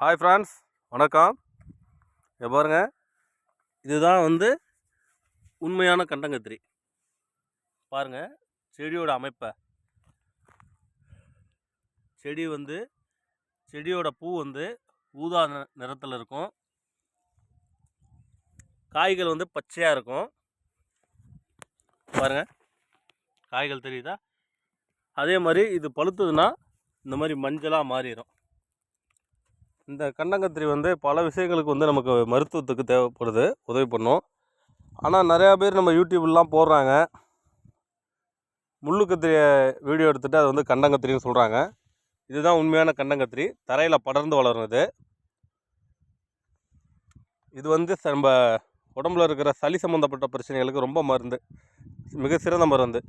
Hi friends வணக்கம். இங்க பாருங்க. இதுதான் வந்து உண்மையான கண்டங்கத்திரி. பாருங்கள் செடியோட அமைப்பை. செடி வந்து செடியோட பூ வந்து ஊதா நிறத்தில் இருக்கும். காய்கள் வந்து பச்சையாக இருக்கும். பாருங்கள் காய்கள் தெரியுதா? அதே மாதிரி இது பழுத்ததுன்னா இந்த மாதிரி மஞ்சளாக மாறிடும் இந்த கண்டங்கத்திரி வந்து பல விஷயங்களுக்கு வந்து நமக்கு மருத்துவத்துக்கு தேவைப்படுது உதவி பண்ணும். ஆனால் நிறையா பேர் நம்ம யூடியூப்லாம் போடுறாங்க. முள்ளுக்கத்திரியை வீடியோ எடுத்துகிட்டு அது வந்து கண்டங்கத்திரின்னு சொல்கிறாங்க இதுதான் உண்மையான கண்டங்கத்திரி தரையில் படர்ந்து வளரும் இது வந்து ச- நம்ம உடம்புல இருக்கிற சளி சம்மந்தப்பட்ட பிரச்சனைகளுக்கு ரொம்ப மருந்து மிக சிறந்த மருந்து.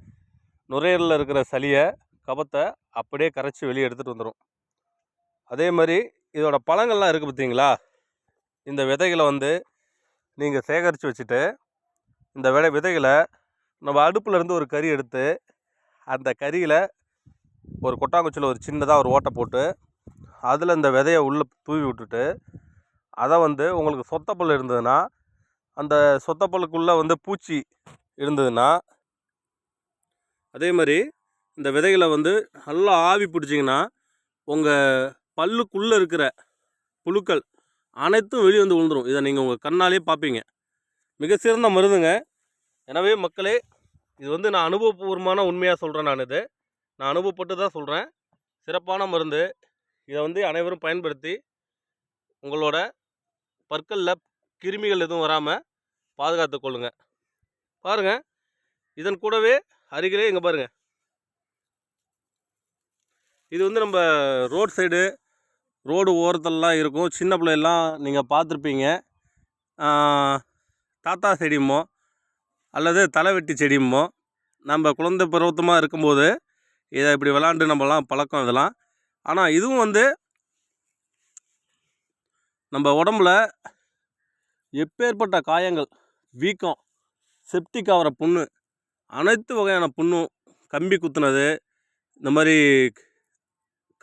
நுரையீரலில் இருக்கிற சளியை கபத்தை அப்படியே கரைச்சி வெளியே எடுத்துகிட்டு வந்துடும் அதே மாதிரி இதோட பழங்கள்லாம் இருக்குது பார்த்தீங்களா இந்த விதைகளை வந்து நீங்கள் சேகரித்து வச்சுட்டு இந்த விதை விதைகளை நம்ம அடுப்புலேருந்து ஒரு கறி எடுத்து அந்த கறியில் ஒரு கொட்டாங்குச்சியில் ஒரு சின்னதாக ஒரு ஓட்டை போட்டு அதில் இந்த விதையை உள்ளே தூவி விட்டுட்டு அதை வந்து உங்களுக்கு சொத்தப்பல் இருந்ததுன்னா அந்த சொத்தப்பலுக்குள்ளே வந்து பூச்சி இருந்ததுன்னா அதே மாதிரி இந்த விதைகளை வந்து நல்லா ஆவி பிடிச்சிங்கன்னா உங்கள் பல்லுக்குள்ளே இருக்கிற புழுக்கள் அனைத்தும் வெளியே வந்து விழுந்துரும். இதை நீங்கள் உங்கள் கண்ணாலே பார்ப்பீங்க. மிக சிறந்த மருந்துங்க. எனவே மக்களே இது வந்து நான் அனுபவபூர்வமான உண்மையாக சொல்கிறேன் நான் இது. நான் அனுபவப்பட்டு தான் சொல்கிறேன் சிறப்பான மருந்து. இதை வந்து அனைவரும் பயன்படுத்தி உங்களோட பற்களில் கிருமிகள் எதுவும் வராமல் பாதுகாத்து கொள்ளுங்கள் பாருங்கள் இதன் கூடவே அருகிலே இங்கே பாருங்கள் இது வந்து நம்ம ரோட் சைடு ரோடு ஓரத்துலலாம் இருக்கும். சின்ன பிள்ளைலாம் நீங்கள் பார்த்துருப்பீங்க. தாத்தா செடியுமோ அல்லது தலைவெட்டி செடியுமோ நம்ம குழந்தை பருவத்தமாக இருக்கும்போது இதை இப்படி விளாண்டு நம்மலாம் பழக்கம் இதெல்லாம். ஆனால் இதுவும் வந்து நம்ம உடம்புல எப்பேற்பட்ட காயங்கள் வீக்கம் செப்டிக் ஆகிற புண்ணு அனைத்து வகையான புண்ணும் கம்பி குத்துனது இந்த மாதிரி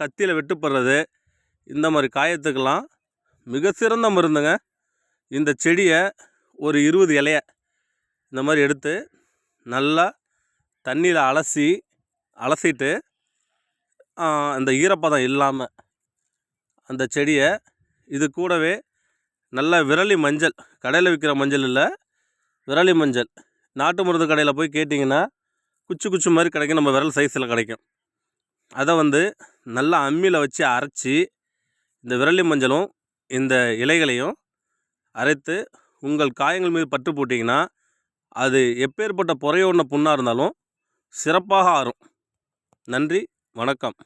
கத்தியில் வெட்டுப்படுறது இந்த மாதிரி காயத்துக்கெல்லாம் மிக சிறந்த மருந்துங்க. இந்த செடியை ஒரு இருபது இலைய இந்த மாதிரி எடுத்து நல்லா தண்ணியில் அலசி அலசிட்டு அந்த ஈரப்பதம் இல்லாமல் அந்த செடியை இது கூடவே நல்ல விரலி மஞ்சள் கடையில் விற்கிற மஞ்சள் இல்லை விரலி மஞ்சள். நாட்டு மருந்து கடையில் போய் கேட்டிங்கன்னா குச்சி குச்சி மாதிரி கிடைக்கும். நம்ம விரல் சைஸில் கிடைக்கும். அதை வந்து நல்லா அம்மியில் வச்சு அரைச்சி இந்த விரலி மஞ்சளும் இந்த இலைகளையும் அரைத்து உங்கள் காயங்கள் மீது பற்று போட்டிங்கன்னா அது எப்பேற்பட்ட புறையோடின புண்ணாக இருந்தாலும் சிறப்பாக ஆறும். நன்றி வணக்கம்.